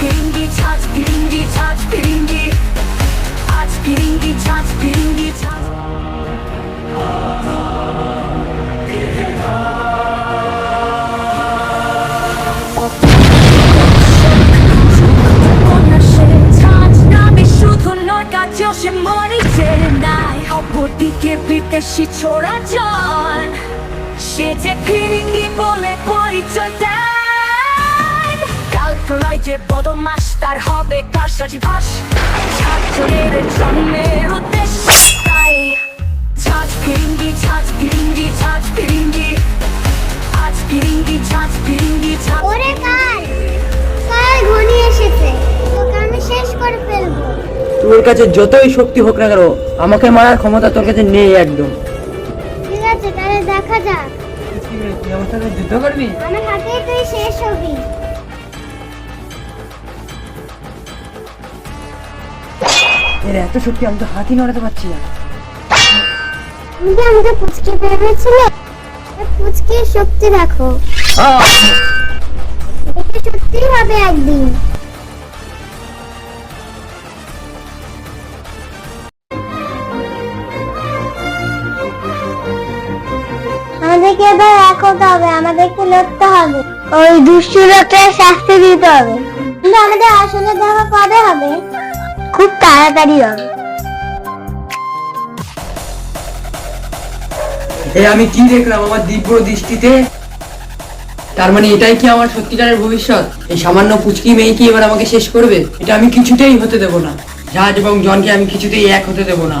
piringi çat piringi çat piringi Aç piringi çat piringi çat দিকে বিদেশি ছোড়া জন সে যে ফিরিঙ্গি বলে পরিচয় দেয় কালকুলাই যে বদমাস তার হবে তার সাজি ভাস ছাত্রের জন্মের উদ্দেশ্য তাই ছাদ বিরিঙ্গি ছাদ বিরিঙ্গি ছাদ বিরিঙ্গি আজ ওরে কাল কাল ঘনি এসেছে? তোকে আমি শেষ করে ফেলব। তোর কাছে যতই শক্তি হোক না কেন আমাকে মারার ক্ষমতা তোর কাছে নেই একদম। ঠিক আছে তাহলে দেখা যাক। তুই আমার সাথে যুদ্ধ করবি? আমার হাতেই তুই শেষ হবি। এর এত শক্তি আমি তো হাতি নড়াতে পারছি না। তুমি কি আমাকে পুচকে ভেবেছিলে পুচকে শক্তি দেখো। এটা সত্যি হবে একদিন। আমাদেরকে এবার এক হতে হবে আমাদেরকে লড়তে হবে। ওই দুষ্টু লোকটা শাস্তি দিতে হবে। কিন্তু আমাদের আসলে দেখা কবে হবে? তাড়াতাড়ি হবে। এ আমি কি দেখলাম আমার দিব্য দৃষ্টিতে? তার মানে এটাই কি আমার সত্যিকারের ভবিষ্যৎ? এই সামান্য পুচকি মেয়ে কি এবার আমাকে শেষ করবে? এটা আমি কিছুতেই হতে দেব না। জাহাজ এবং জনকে আমি কিছুতেই এক হতে দেব না।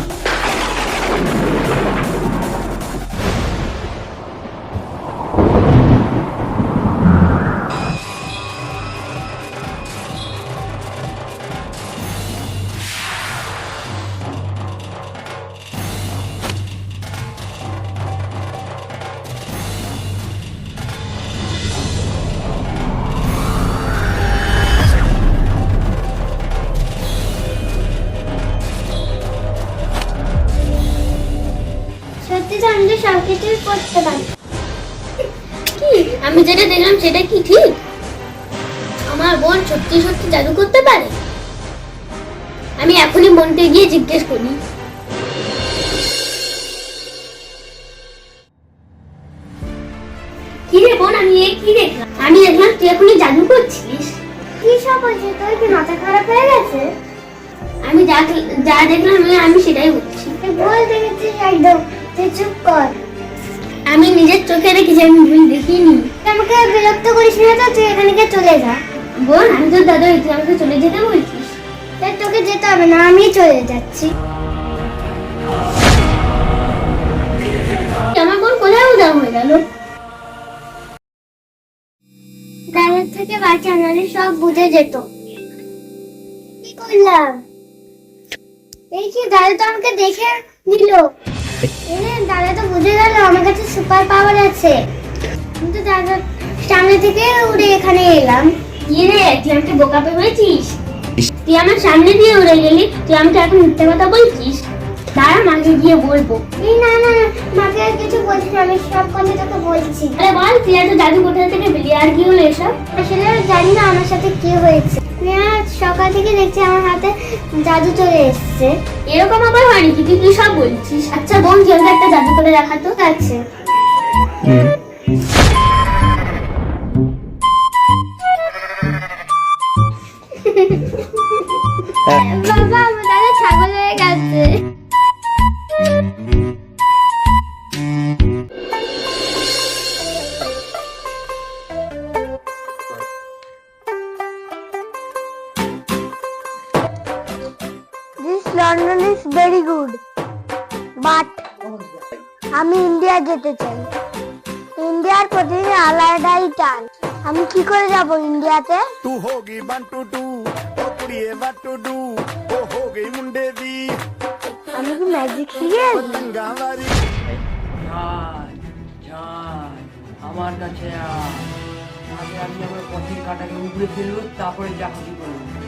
আমি তো সব কিছুই করতে পারি কি? আমি যেটা দেখলাম সেটা কি ঠিক? আমার বোন সত্যি সত্যি জাদু করতে পারে? আমি এখনই বোনকে গিয়ে জিজ্ঞেস করি। কি রে বোন আমি এ কি দেখলাম? আমি দেখলাম তুই এখনই জাদু করছিস। কি সব হয়েছে? তোর কি মাথা খারাপ হয়ে গেছে? আমি যা যা দেখলাম আমি- আমি সেটাই বলছি। তুই ভুল দেখেছিস একদম। তুই চুপ কর। আমি নিজের চোখে দেখেছি আমি ভুল দেখিনি। আমাকে বিরক্ত করিস না তো তুই এখান থেকে চলে যা। বোন আমি তো দাদা তুই আমাকে চলে যেতে বলছিস। তাই তোকে যেতে হবে না আমি চলে যাচ্ছি। আমার বোন কোথায় উদাম হয়ে গেল? দাদার থেকে বাঁচা নাহলে সব বুঝে যেত। কি করলাম? এই কি দাদা তো আমাকে দেখে দিল দাদা তো বুঝে গেল আমার কাছে সুপার পাওয়ার আছে। কিন্তু দাদা সামনে থেকে উড়ে এখানে এলাম। কি রে তুই আমাকে বোকা পেয়েছিস? তুই আমার সামনে দিয়ে উড়ে গেলি তুই আমাকে এখন মিথ্যে কথা বলছিস? দাঁড়া মাকে গিয়ে বলব। এই না না না, মাকে আর কিছু বলছি না আমি সব কথা তোকে বলছি। আরে বল তুই এত জাদু কোথা থেকে পেলি? আর কি হলো এসব? আসলে জানি না আমার সাথে কি হয়েছে। সকাল থেকে দেখছি আমার হাতে জাদু চলে এসেছে। এরকম আবার হয়নি নাকি? তুই কি সব বলছিস? আচ্ছা বোন তুই একটা জাদু করে দেখাতো আছে বাবা আমার দাদা ছাগল হয়ে গেছে। London is very good but আমি ইন্ডিয়া যেতে চাই। ইন্ডিয়ার প্রতি আলাদাই টান। আমি কি করে যাব ইন্ডিয়াতে তু হোগি বান টু টু ও কুড়িয়ে বাটু টু ও হোগি মুন্ডে দি আমি কি ম্যাজিক শিখে গঙ্গাবাড়ি ঝাল ঝাল আমার কাছে আয়। আমি আমার পথের কাটাকে উপরে ফেলব তারপরে যা চাকরি করব।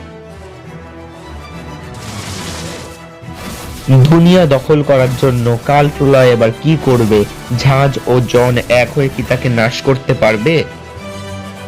দুনিয়া দখল করার জন্য কাল প্রলয় এবার কি করবে? ঝাঁজ ও জন এক হয়ে কি তাকে নাশ করতে পারবে?